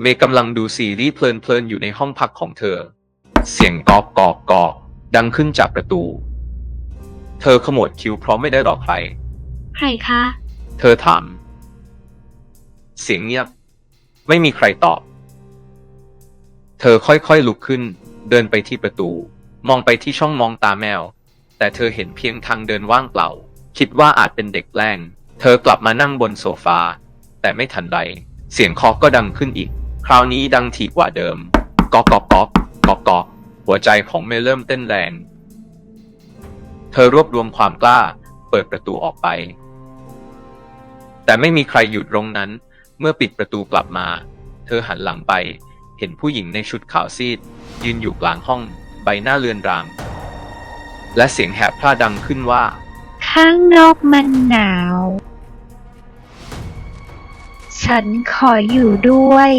เมย์กำลังดูซีรีส์เพลินๆอยู่ในห้องพักของเธอ เสียงกอกกอกกอกดังขึ้นจากประตู เธอขมวดคิ้วเพราะไม่ได้รอใคร ใครคะ เธอถาม เสียงเงียบ ไม่มีใครตอบ เธอค่อยๆลุกขึ้น เดินไปที่ประตู มองไปที่ช่องมองตาแมว แต่เธอเห็นเพียงทางเดินว่างเปล่า คิดว่าอาจเป็นเด็กแกล้ง เธอกลับมานั่งบนโซฟา แต่ไม่ทันใด เสียงเคาะก็ดังขึ้นอีก คราวนี้ดังถี่กว่าเดิมกอกกอกกอกกอกอกหัวใจของเมย์เริ่มเต้นแรง เธอรวบรวมความกล้า เปิดประตูออกไป แต่ไม่มีใครอยู่ตรงนั้น เมื่อปิดประตูกลับมา เธอหันหลังไป เห็นผู้หญิงในชุดขาวซีด ยืนอยู่กลางห้อง ใบหน้าเลือนราง และเสียงแหบพร่าดังขึ้นว่า ข้างนอกมันหนาว ฉันขออยู่ด้วย